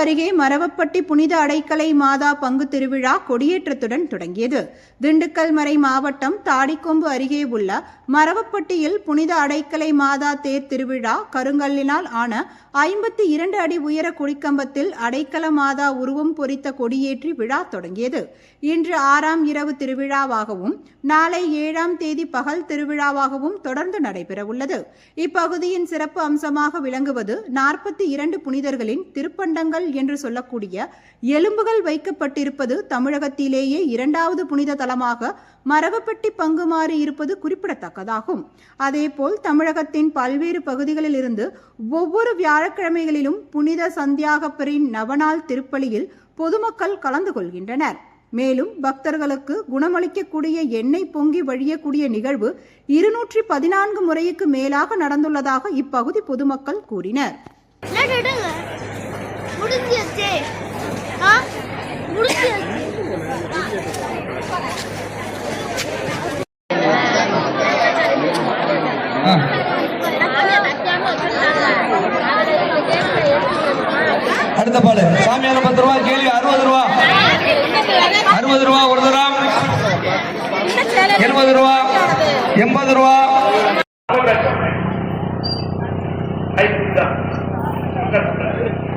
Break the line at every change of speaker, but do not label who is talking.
அருகே மரவப்பட்டி புனித அடைக்கலை மாதா பங்கு திருவிழா கொடியேற்றத்துடன் தொடங்கியது. திண்டுக்கல் மறை மாவட்டம் தாடிக்கொம்பு அருகே உள்ள மரவப்பட்டியில் புனித அடைக்கலை மாதா தேர் திருவிழா கருங்கல்லினால் ஆன ஐம்பத்தி இரண்டு அடி உயர கொடிக்கம்பத்தில் அடைக்கல மாதா உருவம் பொறித்த கொடியேற்றி விழா தொடங்கியது. இன்று ஆறாம் இரவு திருவிழாவாகவும் நாளை ஏழாம் தேதி பகல் திருவிழாவாகவும் தொடர்ந்து நடைபெறவுள்ளது. இப்பகுதியின் சிறப்பு அம்சமாக விளங்குவது நாற்பத்தி இரண்டு புனிதர்களின் திருப்பண்டங்கள் என்று சொல்லக்கூடிய எலும்புகள் வைக்கப்பட்டிருப்பது தமிழகத்திலேயே இரண்டாவது புனித தலமாக மரவப்பட்டி பங்குமாறி இருப்பது குறிப்பிடத்தக்கதாகும். அதேபோல் தமிழகத்தின் பல்வேறு பகுதிகளிலிருந்து ஒவ்வொரு வியாழக்கிழமைகளிலும் புனித சந்தியாகப்பரின் நவநாள் திருப்பலியில் பொதுமக்கள் கலந்து கொள்கின்றனர். மேலும் பக்தர்களுக்கு குணமளிக்கக்கூடிய எண்ணெய் பொங்கி வழியக்கூடிய நிகழ்வு இருநூற்றி பதினான்கு முறைக்கு மேலாக நடந்துள்ளதாக இப்பகுதி பொதுமக்கள் கூறினர்.
அடுத்த பாடு சாமியார் பத்து ரூபா கேள்வி அறுபது ரூபா. அறுபது ரூபா ஒரு தரம். எழுபது ரூபா எண்பது ரூபா. Thank.